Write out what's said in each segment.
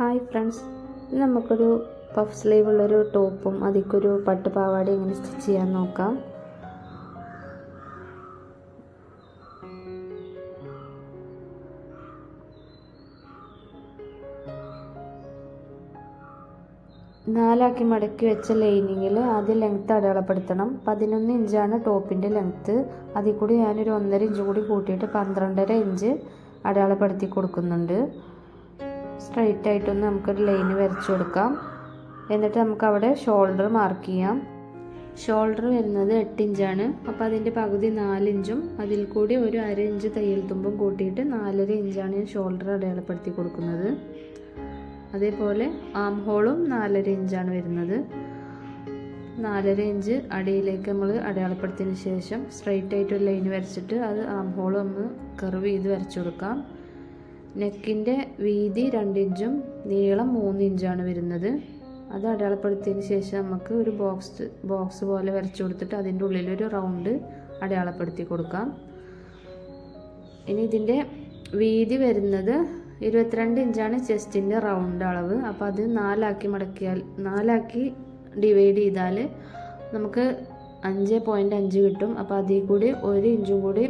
Hi friends. നമുക്കൊരു puff sleeve ഉള്ളൊരു ടോപ്പും അതിക്കൊരു പട്ട് പാവാട എങ്ങനെ സ്റ്റിച്ച് ചെയ്യാൻ നോക്കാം. നാലാക്കി മടക്കി വെച്ച ലൈനിങ്ങിൽ ആദ്യം ലെങ്ത്ത് അടയാളപ്പെടുത്തണം. പതിനൊന്ന് ഇഞ്ചാണ് ടോപ്പിന്റെ ലെങ്ത്ത് അതിൽ കൂടി ഞാനൊരു ഒന്നര ഇഞ്ച് കൂടി കൂട്ടിയിട്ട് പന്ത്രണ്ടര ഇഞ്ച് അടയാളപ്പെടുത്തി കൊടുക്കുന്നുണ്ട്. സ്ട്രൈറ്റ് ആയിട്ടൊന്ന് നമുക്കൊരു ലൈൻ വരച്ചു കൊടുക്കാം. എന്നിട്ട് നമുക്ക് അവിടെ ഷോൾഡർ മാർക്ക് ചെയ്യാം. ഷോൾഡർ വരുന്നത് എട്ട് ഇഞ്ചാണ്. അപ്പോൾ അതിന്റെ പകുതി നാലിഞ്ചും അതിൽ കൂടി ഒരു അര ഇഞ്ച് തയ്യൽ തുമ്പും കൂട്ടിയിട്ട് നാലര ഇഞ്ചാണ് ഞാൻ ഷോൾഡർ അടയാളപ്പെടുത്തി കൊടുക്കുന്നത്. അതേപോലെ ആം ഹോളും നാലര ഇഞ്ചാണ് വരുന്നത്. നാലര ഇഞ്ച് അടിയിലേക്ക് നമ്മൾ അടയാളപ്പെടുത്തിയതിന് ശേഷം സ്ട്രൈറ്റ് ആയിട്ട് ഒരു ലൈൻ വരച്ചിട്ട് അത് ആം ഹോൾ ഒന്ന് കർവ് ചെയ്ത് വരച്ചു കൊടുക്കാം. നെക്കിന്റെ വീതി രണ്ടിഞ്ചും നീളം മൂന്നിഞ്ചാണ് വരുന്നത്. അത് അടയാളപ്പെടുത്തിയതിന് ശേഷം നമുക്ക് ഒരു ബോക്സ് ബോക്സ് പോലെ വരച്ചു കൊടുത്തിട്ട് അതിന്റെ ഉള്ളിൽ ഒരു റൗണ്ട് അടയാളപ്പെടുത്തി കൊടുക്കാം. ഇനി ഇതിന്റെ വീതി വരുന്നത് ഇരുപത്തിരണ്ട് ഇഞ്ചാണ് ചെസ്റ്റിന്റെ റൗണ്ട് അളവ്. അപ്പോൾ അത് നാലാക്കി മടക്കിയാൽ നാലാക്കി ഡിവൈഡ് ചെയ്താൽ നമുക്ക് അഞ്ച് പോയിന്റ് അഞ്ച് കിട്ടും. അപ്പോൾ അതിൽ കൂടി ഒരു ഇഞ്ചും കൂടി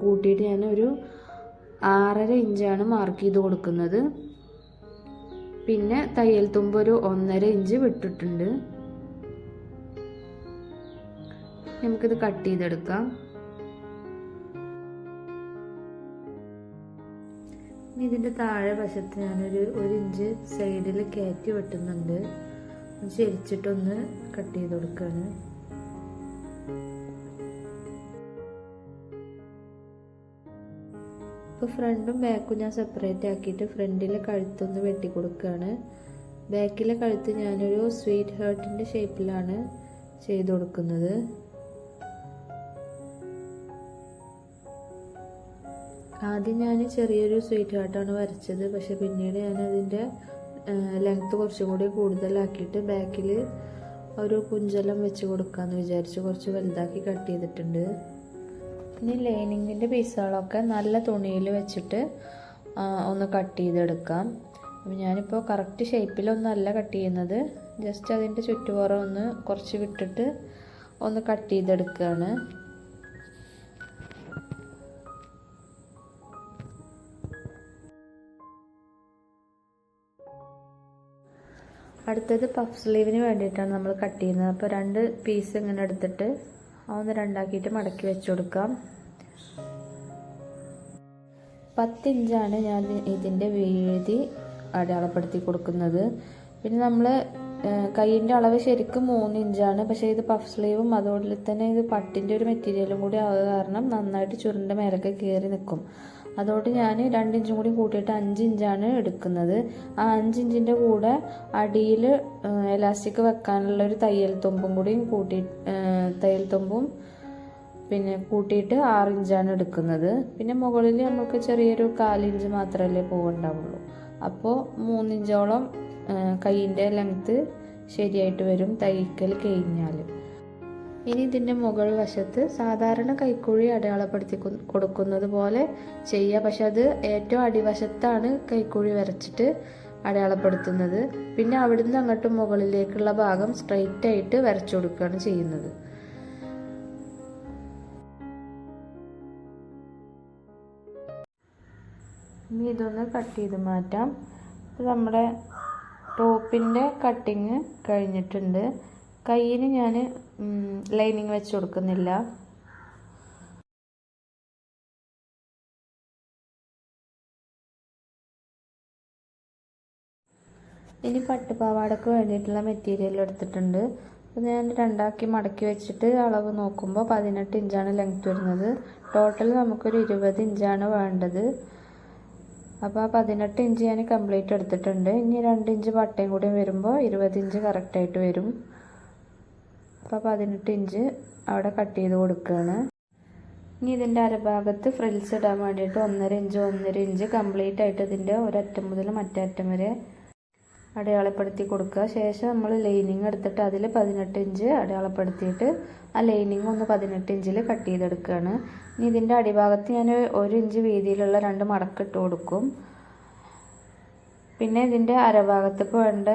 കൂട്ടിയിട്ട് ഞാൻ ഒരു ആറര ഇഞ്ചാണ് മാർക്ക് ചെയ്ത് കൊടുക്കുന്നത്. പിന്നെ തയ്യൽ തുമ്പ് ഒരു ഒന്നര ഇഞ്ച് വിട്ടിട്ടുണ്ട്. നമുക്കിത് കട്ട് ചെയ്തെടുക്കാം. ഇതിന്റെ താഴെ വശത്ത് ഞാനൊരു ഒരു ഇഞ്ച് സൈഡിൽ കയറ്റി വെട്ടുന്നുണ്ട്. ചെരിച്ചിട്ടൊന്ന് കട്ട് ചെയ്ത് കൊടുക്കുകയാണ് ഇപ്പോൾ ഫ്രണ്ടും ബാക്കും ഞാൻ സെപ്പറേറ്റ് ആക്കിയിട്ട് ഫ്രണ്ടിലെ കഴുത്തൊന്ന് വെട്ടി കൊടുക്കുകയാണ് ബാക്കിലെ കഴുത്ത് ഞാനൊരു സ്വീറ്റ് ഹേർട്ടിന്റെ ഷേപ്പിലാണ് ചെയ്ത് കൊടുക്കുന്നത് ആദ്യം ഞാൻ ചെറിയൊരു സ്വീറ്റ് ഹാർട്ടാണ് വരച്ചത്. പക്ഷെ പിന്നീട് ഞാൻ അതിന്റെ ലെങ്ത്ത് കുറച്ചും കൂടി കൂടുതലാക്കിയിട്ട് ബാക്കിൽ ഒരു കുഞ്ചലം വെച്ച് കൊടുക്കാമെന്ന് വിചാരിച്ച് കുറച്ച് വലുതാക്കി കട്ട് ചെയ്തിട്ടുണ്ട്. ഇനി ലൈനിങ്ങിന്റെ പീസുകളൊക്കെ നല്ല തുണിയിൽ വെച്ചിട്ട് ഒന്ന് കട്ട് ചെയ്തെടുക്കാം. അപ്പം ഞാനിപ്പോൾ കറക്റ്റ് ഷേപ്പിലൊന്നല്ല കട്ട് ചെയ്യുന്നത്. ജസ്റ്റ് അതിന്റെ ചുറ്റുപുറം ഒന്ന് കുറച്ച് വിട്ടിട്ട് ഒന്ന് കട്ട് ചെയ്തെടുക്കുകയാണ് അടുത്തത് പഫ് സ്ലീവിന് വേണ്ടിയിട്ടാണ് നമ്മൾ കട്ട് ചെയ്യുന്നത്. അപ്പോൾ രണ്ട് പീസ് ഇങ്ങനെ എടുത്തിട്ട് ഒന്ന് രണ്ടാക്കിയിട്ട് മടക്കി വെച്ച് കൊടുക്കാം. പത്തിഞ്ചാണ് ഞാൻ ഇതിന്റെ വീതി അടയാളപ്പെടുത്തി കൊടുക്കുന്നത്. പിന്നെ നമ്മൾ കൈയിന്റെ അളവ് ശരിക്കും മൂന്ന് ഇഞ്ചാണ് പക്ഷേ ഇത് പഫ് സ്ലീവും അതുപോലെ തന്നെ ഇത് പട്ടിന്റെ ഒരു മെറ്റീരിയലും കൂടി ആവുക കാരണം നന്നായിട്ട് ചുരുണ്ട മേലൊക്കെ കയറി നിൽക്കും. അതുകൊണ്ട് ഞാൻ രണ്ട് ഇഞ്ചും കൂടി കൂട്ടിയിട്ട് അഞ്ച് ഇഞ്ചാണ് എടുക്കുന്നത്. ആ അഞ്ച് ഇഞ്ചിന്റെ കൂടെ അടിയിൽ എലാസ്റ്റിക് വെക്കാനുള്ള ഒരു തയ്യൽ തുമ്പും കൂടി കൂട്ടി തയ്യൽ തുമ്പും പിന്നെ കൂട്ടിയിട്ട് ആറിഞ്ചാണ് എടുക്കുന്നത്. പിന്നെ മുകളിൽ നമുക്ക് ചെറിയൊരു കാലിഞ്ച് മാത്രമല്ലേ പോകണ്ടാവുള്ളൂ അപ്പോൾ മൂന്നിഞ്ചോളം കൈയിന്റെ ലെങ്ത്ത് ശരിയായിട്ട് വരും തയ്ക്കൽ കഴിഞ്ഞാൽ ഇനി ഇതിന്റെ മുകൾ വശത്ത് സാധാരണ കൈക്കുഴി അടയാളപ്പെടുത്തി കൊടുക്കുന്നത് പോലെ ചെയ്യുക പക്ഷെ അത് ഏറ്റവും അടിവശത്താണ് കൈക്കുഴി വരച്ചിട്ട് അടയാളപ്പെടുത്തുന്നത്. പിന്നെ അവിടുന്ന് അങ്ങോട്ട് മുകളിലേക്കുള്ള ഭാഗം സ്ട്രെയിറ്റ് ആയിട്ട് വരച്ചു കൊടുക്കുകയാണ് ചെയ്യുന്നത്. ഇനി ഇതൊന്ന് കട്ട് ചെയ്ത് മാറ്റാം. നമ്മുടെ ടോപ്പിന്റെ കട്ടിങ് കഴിഞ്ഞിട്ടുണ്ട്. കയ്യിന് ഞാൻ ലൈനിങ് വെച്ച് കൊടുക്കുന്നില്ല. ഇനി പട്ടുപാവാടക്ക് വേണ്ടിയിട്ടുള്ള മെറ്റീരിയൽ എടുത്തിട്ടുണ്ട്. അപ്പോൾ ഞാൻ രണ്ടാക്കി മടക്കി വെച്ചിട്ട് അളവ് നോക്കുമ്പോൾ പതിനെട്ട് ഇഞ്ചാണ് ലെങ്ത് വരുന്നത്. ടോട്ടൽ നമുക്കൊരു ഇരുപത് ഇഞ്ചാണ് വേണ്ടത്. അപ്പോൾ ആ പതിനെട്ട് ഇഞ്ച് ഞാൻ കംപ്ലീറ്റ് എടുത്തിട്ടുണ്ട്. ഇനി രണ്ട് ഇഞ്ച് പട്ടയും കൂടി വരുമ്പോൾ ഇരുപത് ഇഞ്ച് കറക്റ്റായിട്ട് വരും. അപ്പോൾ പതിനെട്ട് ഇഞ്ച് അവിടെ കട്ട് ചെയ്ത് കൊടുക്കുകയാണ് ഇനി ഇതിന്റെ അരഭാഗത്ത് ഫ്രിൽസ് ഇടാൻ വേണ്ടിയിട്ട് ഒന്നര ഇഞ്ച് ഒന്നര ഇഞ്ച് കംപ്ലീറ്റ് ആയിട്ട് ഇതിന്റെ ഒരറ്റം മുതൽ മറ്റേ അറ്റം വരെ അടയാളപ്പെടുത്തി കൊടുക്കുക. ശേഷം നമ്മൾ ലൈനിങ് എടുത്തിട്ട് അതിൽ പതിനെട്ട് ഇഞ്ച് അടയാളപ്പെടുത്തിയിട്ട് ആ ലൈനിങ് ഒന്ന് പതിനെട്ട് ഇഞ്ചിൽ കട്ട് ചെയ്തെടുക്കുകയാണ് ഇനി ഇതിന്റെ അടിഭാഗത്ത് ഞാൻ ഒരു ഇഞ്ച് വീതിയിലുള്ള രണ്ട് മടക്കിട്ട് കൊടുക്കും. പിന്നെ ഇതിന്റെ അരഭാഗത്തേക്ക് വേണ്ട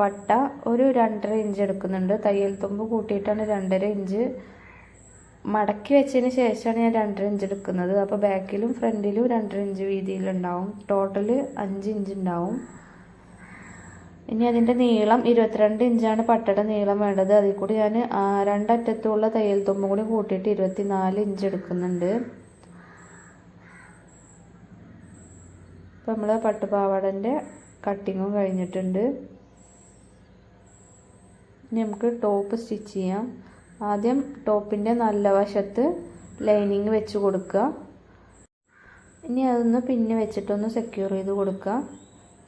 പട്ട ഒരു രണ്ടര ഇഞ്ച് എടുക്കുന്നുണ്ട്. തയ്യൽ തുമ്പ് കൂട്ടിയിട്ടാണ് രണ്ടര ഇഞ്ച് മടക്കി വെച്ചതിന് ശേഷമാണ് ഞാൻ രണ്ടര ഇഞ്ച് എടുക്കുന്നത്. അപ്പോൾ ബാക്കിലും ഫ്രണ്ടിലും രണ്ടര ഇഞ്ച് വീതിയിലുണ്ടാവും. ടോട്ടൽ അഞ്ച് ഇഞ്ച് ഉണ്ടാവും. ഇനി അതിന്റെ നീളം ഇരുപത്തിരണ്ട് ഇഞ്ചാണ് പട്ടയുടെ നീളം വേണ്ടത്. അതിൽ കൂടി ഞാൻ രണ്ടറ്റത്തുള്ള തയ്യൽ തുമ്പും കൂടി കൂട്ടിയിട്ട് ഇരുപത്തി നാല് ഇഞ്ച് എടുക്കുന്നുണ്ട്. ഇപ്പം നമ്മൾ പട്ടുപാവാടന്റെ കട്ടിങ്ങും കഴിഞ്ഞിട്ടുണ്ട്. ഇനി നമുക്ക് ടോപ്പ് സ്റ്റിച്ച് ചെയ്യാം. ആദ്യം ടോപ്പിന്റെ നല്ല വശത്ത് ലൈനിങ് വെച്ച് കൊടുക്കുക. ഇനി അതൊന്ന് പിന്നെ വെച്ചിട്ടൊന്ന് സെക്യൂർ ചെയ്ത് കൊടുക്കുക.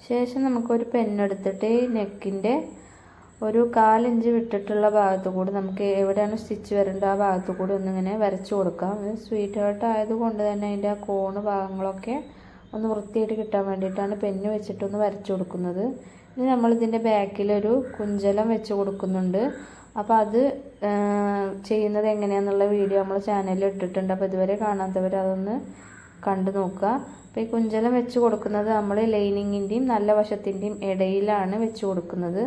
ശേഷം നമുക്കൊരു പെന്നെടുത്തിട്ട് ഈ നെക്കിന്റെ ഒരു കാലിഞ്ച് വിട്ടിട്ടുള്ള ഭാഗത്തു കൂടി നമുക്ക് എവിടെയാണ് സ്റ്റിച്ച് വരേണ്ടത് ആ ഭാഗത്തു കൂടി ഒന്നിങ്ങനെ വരച്ചു കൊടുക്കാം. സ്വീറ്റ് ഹേർട്ട് ആയതുകൊണ്ട് തന്നെ അതിന്റെ ആ കോണ് ഭാഗങ്ങളൊക്കെ ഒന്ന് വൃത്തിയായിട്ട് കിട്ടാൻ വേണ്ടിയിട്ടാണ് പെന്ന് വെച്ചിട്ടൊന്ന് വരച്ചു കൊടുക്കുന്നത്. ഇനി നമ്മളിതിന്റെ ബാക്കിലൊരു കുഞ്ചലം വെച്ച് കൊടുക്കുന്നുണ്ട്. അപ്പോൾ അത് ചെയ്യുന്നത് എങ്ങനെയാണെന്നുള്ള വീഡിയോ നമ്മൾ ചാനലിൽ ഇട്ടിട്ടുണ്ട്. അപ്പോൾ ഇതുവരെ കാണാത്തവർ അതൊന്ന് കണ്ടു നോക്കുക. അപ്പോൾ ഈ കുഞ്ചലം വെച്ച് കൊടുക്കുന്നത് നമ്മൾ ലൈനിങ്ങിന്റെയും നല്ല വശത്തിന്റെയും ഇടയിലാണ് വെച്ച് കൊടുക്കുന്നത്.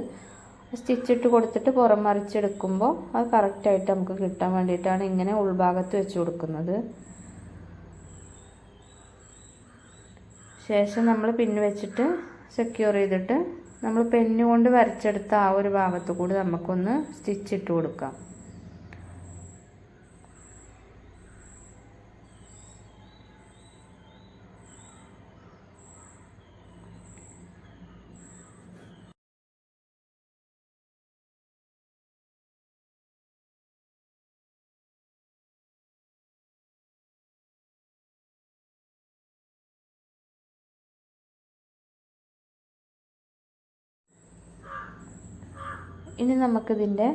സ്റ്റിച്ചിട്ട് കൊടുത്തിട്ട് പുറം മറിച്ചെടുക്കുമ്പോൾ അത് കറക്റ്റായിട്ട് നമുക്ക് കിട്ടാൻ വേണ്ടിയിട്ടാണ് ഇങ്ങനെ ഉൾഭാഗത്ത് വെച്ച് കൊടുക്കുന്നത്. ശേഷം നമ്മൾ പിന്ന് വെച്ചിട്ട് സെക്യൂർ ചെയ്തിട്ട് നമ്മൾ പെന്നു കൊണ്ട് വരച്ചെടുത്ത ആ ഒരു ഭാഗത്തു കൂടി നമുക്കൊന്ന് സ്റ്റിച്ച് ഇട്ട് കൊടുക്കാം. ഇനി നമുക്കിതിന്റെ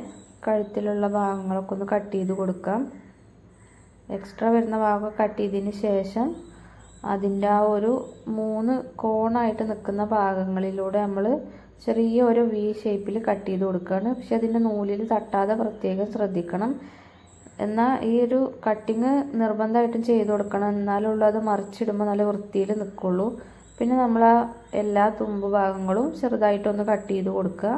കഴുത്തിലുള്ള ഭാഗങ്ങളൊക്കെ ഒന്ന് കട്ട് ചെയ്ത് കൊടുക്കാം. എക്സ്ട്രാ വരുന്ന ഭാഗം കട്ട് ചെയ്തതിന് ശേഷം അതിന്റെ ആ ഒരു മൂന്ന് കോണായിട്ട് നിൽക്കുന്ന ഭാഗങ്ങളിലൂടെ നമ്മൾ ചെറിയ ഒരു വി ഷേപ്പിൽ കട്ട് ചെയ്ത് കൊടുക്കുകയാണ് പക്ഷെ അതിന്റെ നൂലിൽ തട്ടാതെ പ്രത്യേകം ശ്രദ്ധിക്കണം. എന്നാൽ ഈ ഒരു കട്ടിങ് നിർബന്ധമായിട്ടും ചെയ്ത് കൊടുക്കണം. എന്നാലുള്ളൂ അത് മറിച്ചിടുമ്പോൾ നല്ല വൃത്തിയിൽ നിൽക്കുള്ളൂ. പിന്നെ നമ്മൾ ആ എല്ലാ തുമ്പ് ഭാഗങ്ങളും ചെറുതായിട്ടൊന്ന് കട്ട് ചെയ്ത് കൊടുക്കുക.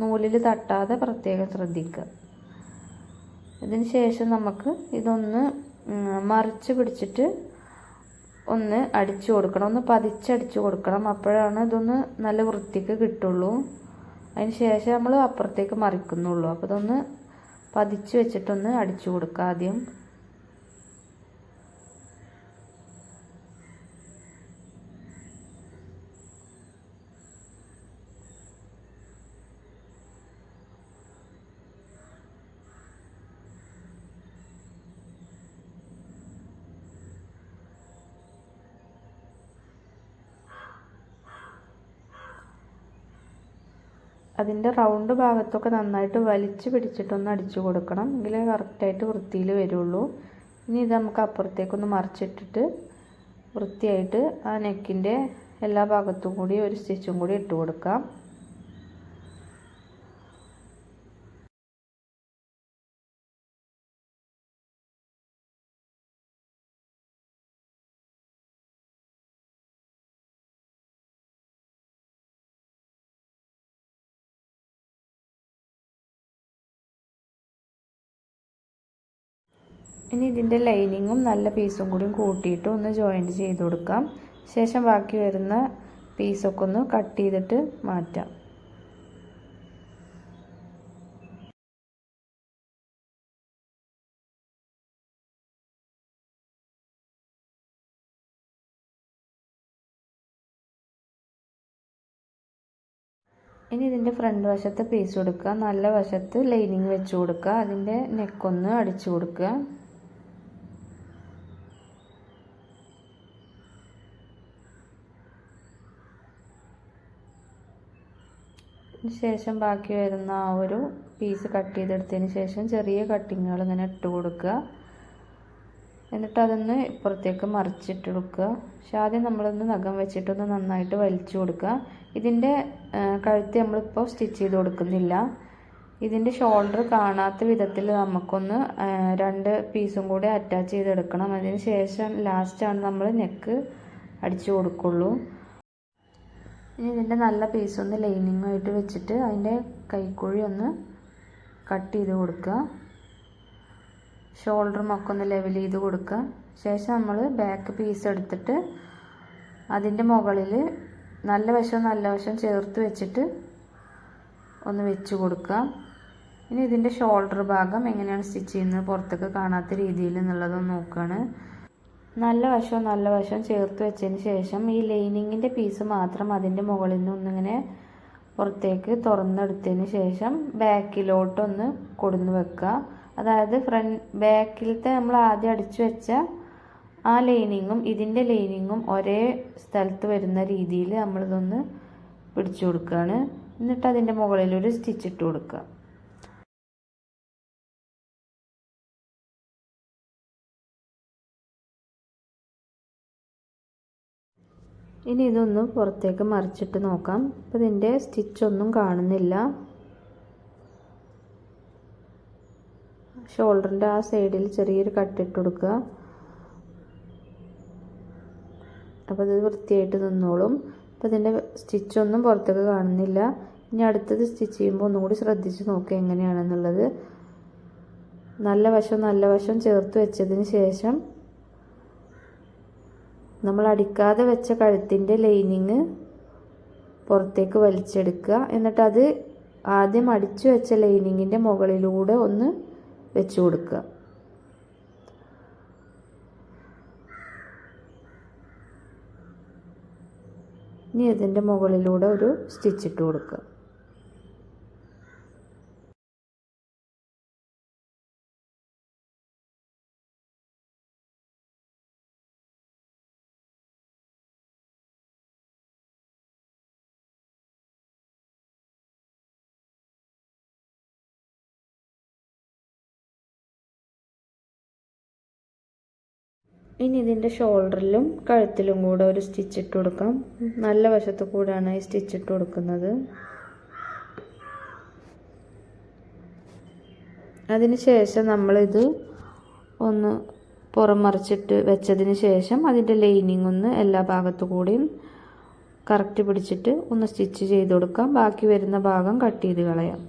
നൂലിൽ തട്ടാതെ പ്രത്യേകം ശ്രദ്ധിക്കുക. ഇതിന് ശേഷം നമുക്ക് ഇതൊന്ന് മറിച്ച് പിടിച്ചിട്ട് ഒന്ന് അടിച്ചു കൊടുക്കണം. ഒന്ന് പതിച്ചടിച്ചു കൊടുക്കണം. അപ്പോഴാണ് ഇതൊന്ന് നല്ല വൃത്തിക്ക് കിട്ടുള്ളൂ. അതിന് ശേഷം നമ്മൾ അപ്പുറത്തേക്ക് മറിക്കുന്നുള്ളൂ. അപ്പോൾ ഇതൊന്ന് പതിച്ച് വെച്ചിട്ടൊന്ന് അടിച്ചു കൊടുക്കുക ആദ്യം. അതിന്റെ റൗണ്ട് ഭാഗത്തൊക്കെ നന്നായിട്ട് വലിച്ചു പിടിച്ചിട്ടൊന്ന് അടിച്ചു കൊടുക്കണം. എങ്കിലേ കറക്റ്റായിട്ട് വൃത്തിയിൽ വരുള്ളൂ. ഇനി ഇത് നമുക്ക് അപ്പുറത്തേക്കൊന്ന് മറിച്ചിട്ടിട്ട് വൃത്തിയായിട്ട് ആ നെക്കിന്റെ എല്ലാ ഭാഗത്തും കൂടി ഒരു സ്റ്റിച്ചും കൂടി ഇട്ട് കൊടുക്കാം. ഇനി ഇതിന്റെ ലൈനിങ്ങും നല്ല പീസും കൂടി കൂട്ടിയിട്ട് ഒന്ന് ജോയിന്റ് ചെയ്ത് കൊടുക്കാം. ശേഷം ബാക്കി വരുന്ന പീസൊക്കെ ഒന്ന് കട്ട് ചെയ്തിട്ട് മാറ്റാം. ഇനി ഇതിന്റെ ഫ്രണ്ട് വശത്തെ പീസ് കൊടുക്കുക. നല്ല വശത്ത് ലൈനിങ് വെച്ച് കൊടുക്കുക. അതിന്റെ നെക്കൊന്ന് അടിച്ചു കൊടുക്കുക. ശേഷം ബാക്കി വരുന്ന ആ ഒരു പീസ് കട്ട് ചെയ്തെടുത്തതിന് ശേഷം ചെറിയ കട്ടിങ്ങുകൾ ഇങ്ങനെ ഇട്ട് കൊടുക്കുക. എന്നിട്ട് അതൊന്ന് ഇപ്പുറത്തേക്ക് മറിച്ചിട്ട് കൊടുക്കുക. പക്ഷെ ആദ്യം നമ്മളൊന്ന് നഖം വെച്ചിട്ടൊന്ന് നന്നായിട്ട് വലിച്ചു കൊടുക്കുക. ഇതിന്റെ കഴുത്ത് നമ്മളിപ്പോൾ സ്റ്റിച്ച് ചെയ്ത് കൊടുക്കുന്നില്ല. ഇതിന്റെ ഷോൾഡർ കാണാത്ത വിധത്തിൽ നമുക്കൊന്ന് രണ്ട് പീസും കൂടി അറ്റാച്ച് ചെയ്തെടുക്കണം. അതിന് ശേഷം ലാസ്റ്റാണ് നമ്മൾ നെക്ക് അടിച്ചു കൊടുക്കുള്ളൂ. ഇനി ഇതിന്റെ നല്ല പീസ് ഒന്ന് ലൈനിങ്ങുമായിട്ട് വെച്ചിട്ട് അതിന്റെ കൈക്കുഴി ഒന്ന് കട്ട് ചെയ്ത് കൊടുക്കുക. ഷോൾഡറും ഒക്കെ ഒന്ന് ലെവൽ ചെയ്ത് കൊടുക്കുക. ശേഷം നമ്മൾ ബാക്ക് പീസ് എടുത്തിട്ട് അതിന്റെ മുകളിൽ നല്ല വശവും നല്ല വശവും ചേർത്ത് വെച്ചിട്ട് ഒന്ന് വെച്ച് കൊടുക്കുക. ഇനി ഇതിന്റെ ഷോൾഡർ ഭാഗം എങ്ങനെയാണ് സ്റ്റിച്ച് ചെയ്യുന്നത് പുറത്തേക്ക് കാണാത്ത രീതിയിൽ എന്നുള്ളതൊന്ന് നോക്കുകയാണ്. നല്ല വശവും നല്ല വശവും ചേർത്ത് വെച്ചതിന് ശേഷം ഈ ലൈനിങ്ങിന്റെ പീസ് മാത്രം അതിന്റെ മുകളിൽ നിന്ന് ഒന്നിങ്ങനെ പുറത്തേക്ക് തുറന്നെടുത്തതിന് ശേഷം ബാക്കിലോട്ടൊന്ന് കൊടുന്ന് വെക്കുക. അതായത് ഫ്രണ്ട് ബാക്കിലത്തെ നമ്മൾ ആദ്യം അടിച്ചു വെച്ച ആ ലൈനിങ്ങും ഇതിന്റെ ലൈനിങ്ങും ഒരേ സ്ഥലത്ത് വരുന്ന രീതിയിൽ നമ്മളിതൊന്ന് പിടിച്ചു കൊടുക്കുകയാണ്. എന്നിട്ട് അതിന്റെ മുകളിലൊരു ഒരു സ്റ്റിച്ച് ഇട്ട് കൊടുക്കുക. ഇനി ഇതൊന്ന് പുറത്തേക്ക് മറിച്ചിട്ട് നോക്കാം. അപ്പോൾ ഇതിന്റെ സ്റ്റിച്ചൊന്നും കാണുന്നില്ല. ഷോൾഡറിന്റെ ആ സൈഡിൽ ചെറിയൊരു കട്ടിട്ട് കൊടുക്കുക. അപ്പോൾ ഇത് വൃത്തിയായിട്ട് നിന്നോളും. അപ്പോൾ ഇതിന്റെ സ്റ്റിച്ചൊന്നും പുറത്തേക്ക് കാണുന്നില്ല. ഇനി അടുത്തത് സ്റ്റിച്ച് ചെയ്യുമ്പോൾ ഒന്നുകൂടി ശ്രദ്ധിച്ച് നോക്കുക എങ്ങനെയാണെന്നുള്ളത്. നല്ല വശം നല്ല വശം ചേർത്ത് വെച്ചതിന് ശേഷം നമ്മൾ അടിക്കാതെ വെച്ച കഴുത്തിന്റെ ലൈനിങ് പുറത്തേക്ക് വലിച്ചെടുക്കുക. എന്നിട്ട് അത് ആദ്യം അടിച്ചു വെച്ച ലൈനിങ്ങിന്റെ മുകളിലൂടെ ഒന്ന് വെച്ചു കൊടുക്കുക. ഇനി ഇതിന്റെ മുകളിലൂടെ ഒരു സ്റ്റിച്ച് ഇട്ട് കൊടുക്കുക. ഇനി ഇതിന്റെ ഷോൾഡറിലും കഴുത്തിലും കൂടെ ഒരു സ്റ്റിച്ച് ഇട്ട് കൊടുക്കാം. നല്ല വശത്ത് കൂടെയാണ് ഈ സ്റ്റിച്ച് ഇട്ട് കൊടുക്കുന്നത്. അതിന് ശേഷം നമ്മളിത് ഒന്ന് പുറം മറിച്ചിട്ട് വെച്ചതിന് ശേഷം അതിന്റെ ലൈനിങ് ഒന്ന് എല്ലാ ഭാഗത്തു കൂടിയും കറക്റ്റ് പിടിച്ചിട്ട് ഒന്ന് സ്റ്റിച്ച് ചെയ്ത് കൊടുക്കാം. ബാക്കി വരുന്ന ഭാഗം കട്ട് ചെയ്ത് കളയാം.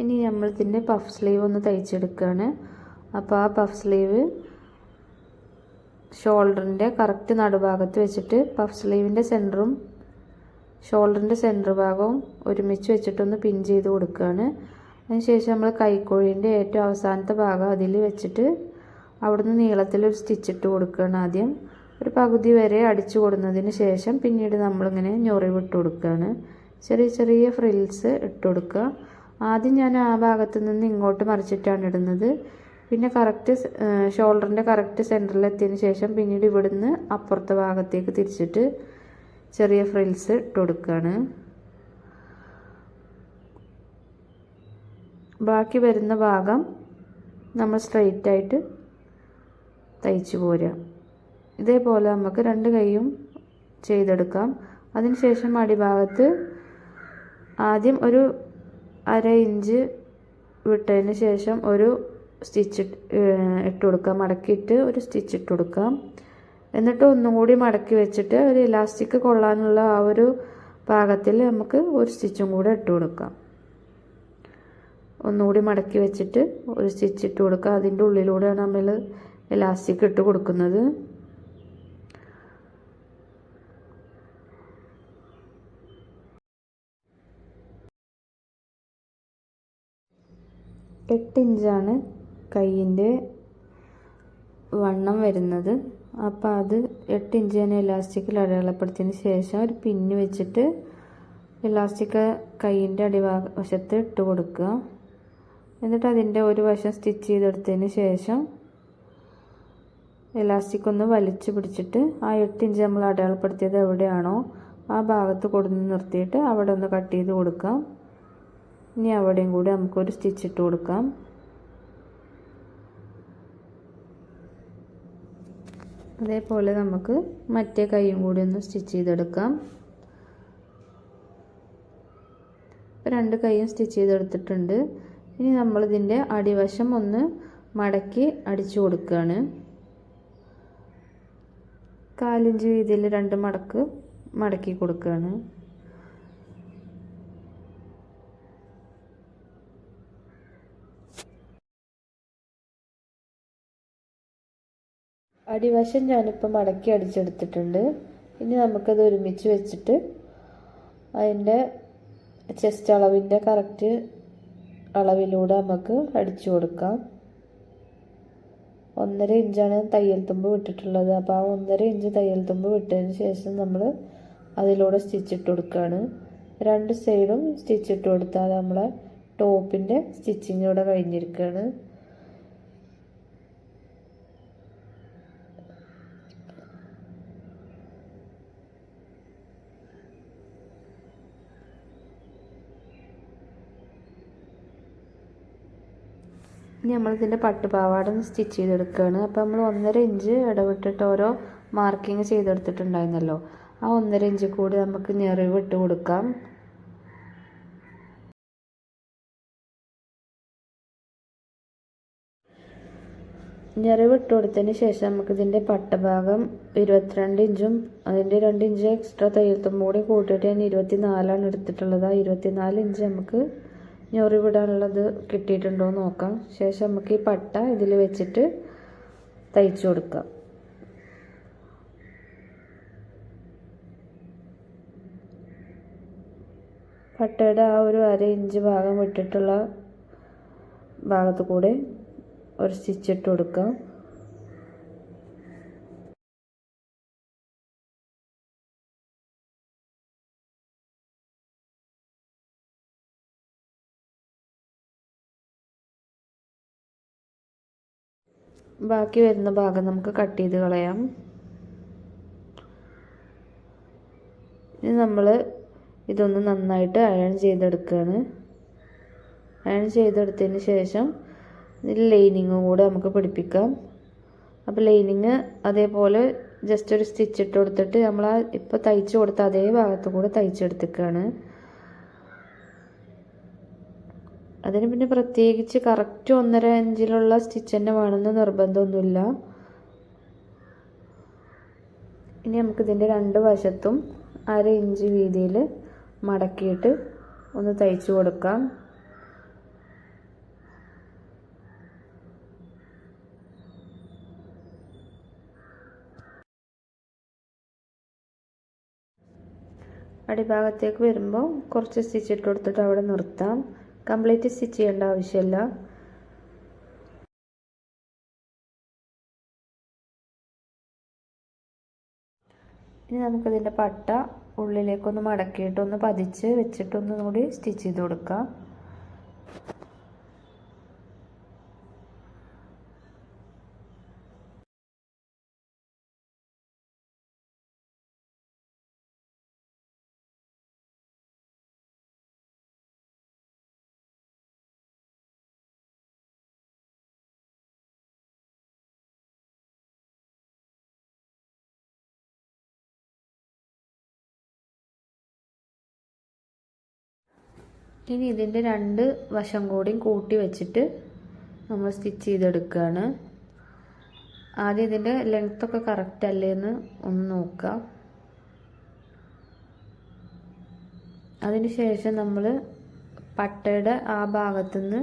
ഇനി നമ്മൾ ഇതിന്റെ പഫ് സ്ലീവ് ഒന്ന് തയ്ച്ചെടുക്കുകയാണ്. അപ്പോൾ ആ പഫ് സ്ലീവ് ഷോൾഡറിന്റെ കറക്റ്റ് നടുഭാഗത്ത് വെച്ചിട്ട് പഫ് സ്ലീവിന്റെ സെന്ററും ഷോൾഡറിന്റെ സെന്റർ ഭാഗവും ഒരുമിച്ച് വെച്ചിട്ടൊന്ന് പിൻ ചെയ്ത് കൊടുക്കുകയാണ്. അതിനുശേഷം നമ്മൾ കൈക്കോഴിന്റെ ഏറ്റവും അവസാനത്തെ ഭാഗം അതിൽ വെച്ചിട്ട് അവിടുന്ന് നീളത്തിലൊരു സ്റ്റിച്ച് ഇട്ട് കൊടുക്കുകയാണ് ആദ്യം. ഒരു പകുതി വരെ അടിച്ചു കൊടുക്കുന്നതിന് ശേഷം പിന്നീട് നമ്മളിങ്ങനെ ഞൊറിവിട്ട് കൊടുക്കുകയാണ്. ചെറിയ ചെറിയ ഫ്രിൽസ് ഇട്ട് കൊടുക്കുക. ആദ്യം ഞാൻ ആ ഭാഗത്ത് നിന്ന് ഇങ്ങോട്ട് മറിച്ചിട്ടാണ് ഇടുന്നത്. പിന്നെ കറക്റ്റ് ഷോൾഡറിന്റെ കറക്റ്റ് സെന്ററിൽ എത്തിയതിന് ശേഷം പിന്നീട് ഇവിടുന്ന് അപ്പുറത്തെ ഭാഗത്തേക്ക് തിരിച്ചിട്ട് ചെറിയ ഫ്രിൽസ് ഇട്ട് കൊടുക്കുകയാണ് ബാക്കി വരുന്ന ഭാഗം നമ്മൾ സ്ട്രെയിറ്റ് ആയിട്ട് തയ്ച്ചു പോരാം ഇതേപോലെ നമുക്ക് രണ്ട് കൈയും ചെയ്തെടുക്കാം. അതിനുശേഷം അടിഭാഗത്ത് ആദ്യം ഒരു അര ഇഞ്ച് വിട്ടതിന് ശേഷം ഒരു സ്റ്റിച്ച് ഇട്ട് കൊടുക്കാം. മടക്കിയിട്ട് ഒരു സ്റ്റിച്ച് ഇട്ട് കൊടുക്കാം. എന്നിട്ട് ഒന്നും കൂടി മടക്കി വെച്ചിട്ട് ഒരു ഇലാസ്റ്റിക് കൊള്ളാനുള്ള ആ ഒരു പാകത്തിൽ നമുക്ക് ഒരു സ്റ്റിച്ചും കൂടെ ഇട്ട് കൊടുക്കാം. ഒന്നുകൂടി മടക്കി വെച്ചിട്ട് ഒരു സ്റ്റിച്ച് ഇട്ട് കൊടുക്കുക അതിന്റെ ഉള്ളിലൂടെയാണ് നമ്മൾ ഇലാസ്റ്റിക് ഇട്ട് കൊടുക്കുന്നത്. എട്ട് ഇഞ്ചാണ് കയ്യിന്റെ വണ്ണം വരുന്നത്. അപ്പോൾ അത് എട്ട് ഇഞ്ച് തന്നെ ഇലാസ്റ്റിക്കിൽ അടയാളപ്പെടുത്തിയതിന് ശേഷം ഒരു പിന്ന് വെച്ചിട്ട് ഇലാസ്റ്റിക് കയ്യിന്റെ അടിഭാഗ വശത്ത് ഇട്ട് കൊടുക്കുക. എന്നിട്ട് അതിന്റെ ഒരു വശം സ്റ്റിച്ച് ചെയ്തെടുത്തതിന് ശേഷം ഇലാസ്റ്റിക് ഒന്ന് വലിച്ചു പിടിച്ചിട്ട് ആ എട്ട് ഇഞ്ച് നമ്മൾ അടയാളപ്പെടുത്തിയത് എവിടെയാണോ ആ ഭാഗത്ത് കൊടുന്ന് നിർത്തിയിട്ട് അവിടെ ഒന്ന് കട്ട് ചെയ്ത് കൊടുക്കാം ഇനി അവിടെയും കൂടി നമുക്കൊരു സ്റ്റിച്ച് ഇട്ട് കൊടുക്കാം. അതേപോലെ നമുക്ക് മറ്റേ കൈയും കൂടി ഒന്ന് സ്റ്റിച്ച് ചെയ്തെടുക്കാം. രണ്ട് കൈയും സ്റ്റിച്ച് ചെയ്തെടുത്തിട്ടുണ്ട്. ഇനി നമ്മളിതിന്റെ അടിവശം ഒന്ന് മടക്കി അടിച്ചു കൊടുക്കുകയാണ് കാലിഞ്ച് വീതിയിൽ രണ്ട് മടക്ക് മടക്കി കൊടുക്കുകയാണ് അടിവശം ഞാനിപ്പോൾ മടക്കി അടിച്ചെടുത്തിട്ടുണ്ട്. ഇനി നമുക്കത് ഒരുമിച്ച് വെച്ചിട്ട് അതിന്റെ ചെസ്റ്റ് അളവിന്റെ കറക്റ്റ് അളവിലൂടെ നമുക്ക് അടിച്ചു കൊടുക്കാം. ഒന്നര ഇഞ്ചാണ് തയ്യൽ തുമ്പ് വിട്ടിട്ടുള്ളത്. അപ്പോൾ ആ ഒന്നര ഇഞ്ച് തയ്യൽ തുമ്പ് വിട്ടതിന് ശേഷം നമ്മൾ അതിലൂടെ സ്റ്റിച്ച് ഇട്ട് കൊടുക്കുകയാണ് രണ്ട് സൈഡും സ്റ്റിച്ച് ഇട്ട് കൊടുത്താൽ നമ്മളെ ടോപ്പിന്റെ സ്റ്റിച്ചിങ് ഇവിടെ കഴിഞ്ഞിരിക്കുകയാണ് നമ്മളിതിന്റെ പട്ടുപാവാട സ്റ്റിച്ച് ചെയ്തെടുക്കുകയാണ് അപ്പോൾ നമ്മൾ ഒന്നര ഇഞ്ച് ഇടവിട്ടിട്ട് ഓരോ മാർക്കിങ് ചെയ്തെടുത്തിട്ടുണ്ടായിരുന്നല്ലോ. ആ ഒന്നര ഇഞ്ച് കൂടി നമുക്ക് ഞെറിവ് ഇട്ട് കൊടുക്കാം. ഞെറിവ് ഇട്ട് കൊടുത്തതിന് ശേഷം നമുക്കിതിന്റെ പട്ടഭാഗം ഇരുപത്തിരണ്ട് ഇഞ്ചും അതിന്റെ രണ്ട് ഇഞ്ച് എക്സ്ട്രാ തയ്യൽത്തും കൂടി കൂട്ടിയിട്ട് ഞാൻ ഇരുപത്തി നാലാണ് എടുത്തിട്ടുള്ളത്. ആ ഇരുപത്തിനാല് ഇഞ്ച് നമുക്ക് ഞൊറിവിടാനുള്ളത് കിട്ടിയിട്ടുണ്ടോ നോക്കാം. ശേഷം നമുക്ക് ഈ പട്ട ഇതിൽ വെച്ചിട്ട് തയ്ച്ചു കൊടുക്കാം. പട്ടയുടെ ആ ഒരു അര ഇഞ്ച് ഭാഗം വിട്ടിട്ടുള്ള ഭാഗത്ത് കൂടെ ഒരു സ്റ്റിച്ച് ഇട്ട് കൊടുക്കാം. ബാക്കി വരുന്ന ഭാഗം നമുക്ക് കട്ട് ചെയ്ത് കളയാം. ഇനി നമ്മൾ ഇതൊന്ന് നന്നായിട്ട് അയൺ ചെയ്തെടുക്കുകയാണ് അയൺ ചെയ്തെടുത്തതിന് ശേഷം ഇതിൽ ലൈനിങ്ങും കൂടെ നമുക്ക് പിടിപ്പിക്കാം. അപ്പോൾ ലൈനിങ് അതേപോലെ ജസ്റ്റ് ഒരു സ്റ്റിച്ച് ഇട്ട് കൊടുത്തിട്ട് നമ്മൾ ആ ഇപ്പോൾ തയ്ച്ച് കൊടുത്ത അതേ ഭാഗത്ത് കൂടെ തയ്ച്ചെടുത്തേക്കാണ്. അതിന് പിന്നെ പ്രത്യേകിച്ച് കറക്റ്റ് ഒന്നര ഇഞ്ചിലുള്ള സ്റ്റിച്ച് തന്നെ വേണമെന്ന് നിർബന്ധമൊന്നുമില്ല. ഇനി നമുക്കിതിന്റെ രണ്ട് വശത്തും അര ഇഞ്ച് വീതിയിൽ മടക്കിയിട്ട് ഒന്ന് തയ്ച്ചു കൊടുക്കാം. അടിഭാഗത്തേക്ക് വരുമ്പോൾ കുറച്ച് സ്റ്റിച്ച് ഇട്ട് കൊടുത്തിട്ട് അവിടെ നിർത്താം. കംപ്ലീറ്റ് സ്റ്റിച്ച് ചെയ്യേണ്ട ആവശ്യമില്ല. ഇനി നമുക്കിതിന്റെ പട്ട ഉള്ളിലേക്കൊന്ന് മടക്കിയിട്ടൊന്ന് പതിച്ച് വെച്ചിട്ട് ഒന്നും കൂടി സ്റ്റിച്ച് ചെയ്ത് കൊടുക്കാം. ഇനി ഇതിന്റെ രണ്ട് വശം കൂടിയും കൂട്ടി വെച്ചിട്ട് നമ്മൾ സ്റ്റിച്ച് ചെയ്തെടുക്കുകയാണ്. ആദ്യം ഇതിന്റെ ലെങ്ത്തൊക്കെ കറക്റ്റ് അല്ലേ എന്ന് ഒന്ന് നോക്കാം അതിന് ശേഷം നമ്മൾ പട്ടയുടെ ആ ഭാഗത്തുനിന്ന്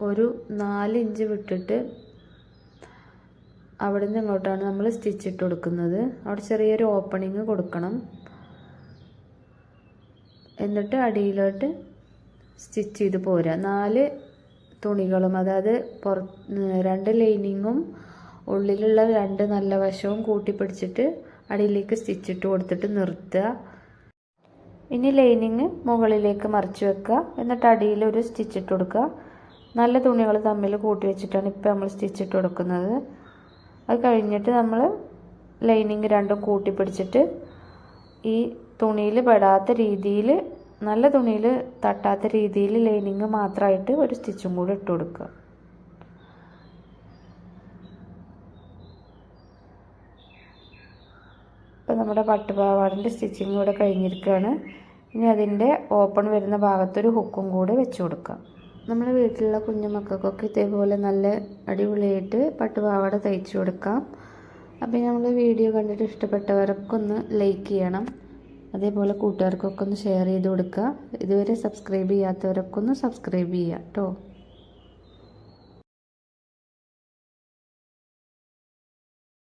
ഒരു നാല് ഇഞ്ച് വിട്ടിട്ട് അവിടെ നിന്ന് ഇങ്ങോട്ടാണ് നമ്മൾ സ്റ്റിച്ച് ഇട്ട് കൊടുക്കുന്നത്. അവിടെ ചെറിയൊരു ഓപ്പണിങ് കൊടുക്കണം. എന്നിട്ട് അടിയിലോട്ട് സ്റ്റിച്ച് ചെയ്ത് പോരുക നാല് തുണികളും അതായത് പുറ രണ്ട് ലൈനിങ്ങും ഉള്ളിലുള്ള രണ്ട് നല്ല വശവും കൂട്ടിപ്പിടിച്ചിട്ട് അടിയിലേക്ക് സ്റ്റിച്ച് ഇട്ട് കൊടുത്തിട്ട് നിർത്തുക. ഇനി ലൈനിങ് മുകളിലേക്ക് മറിച്ച് വെക്കുക. എന്നിട്ട് അടിയിൽ ഒരു സ്റ്റിച്ച് ഇട്ട് കൊടുക്കുക. നല്ല തുണികൾ തമ്മിൽ കൂട്ടി വെച്ചിട്ടാണ് ഇപ്പോൾ നമ്മൾ സ്റ്റിച്ച് ഇട്ട് കൊടുക്കുന്നത്. അത് കഴിഞ്ഞിട്ട് നമ്മൾ ലൈനിങ് രണ്ടും കൂട്ടി പിടിച്ചിട്ട് ഈ തുണിയിൽ പെടാത്ത രീതിയിൽ നല്ല തുണിയിൽ തട്ടാത്ത രീതിയിൽ ലൈനിങ് മാത്രമായിട്ട് ഒരു സ്റ്റിച്ചും കൂടി ഇട്ട് കൊടുക്കുക ഇപ്പം നമ്മുടെ പട്ടുപാവാടിന്റെ സ്റ്റിച്ചിങ് കൂടെ കഴിഞ്ഞിരിക്കുകയാണ് ഇനി അതിന്റെ ഓപ്പൺ വരുന്ന ഭാഗത്തൊരു ഹുക്കും കൂടെ വെച്ച് കൊടുക്കാം. നമ്മുടെ വീട്ടിലുള്ള കുഞ്ഞു മക്കൾക്കൊക്കെ ഇതേപോലെ നല്ല അടിപൊളിയായിട്ട് പട്ടുപാവാട തയ്ച്ചു കൊടുക്കാം. അപ്പോൾ നമ്മൾ വീഡിയോ കണ്ടിട്ട് ഇഷ്ടപ്പെട്ടവരൊക്കെ ഒന്ന് ലൈക്ക് ചെയ്യണം. അതേപോലെ കൂട്ടുകാർക്കൊക്കെ ഒന്ന് ഷെയർ ചെയ്ത് കൊടുക്കുക. ഇതുവരെ സബ്സ്ക്രൈബ് ചെയ്യാത്തവരൊക്കെ ഒന്ന് സബ്സ്ക്രൈബ് ചെയ്യുക കേട്ടോ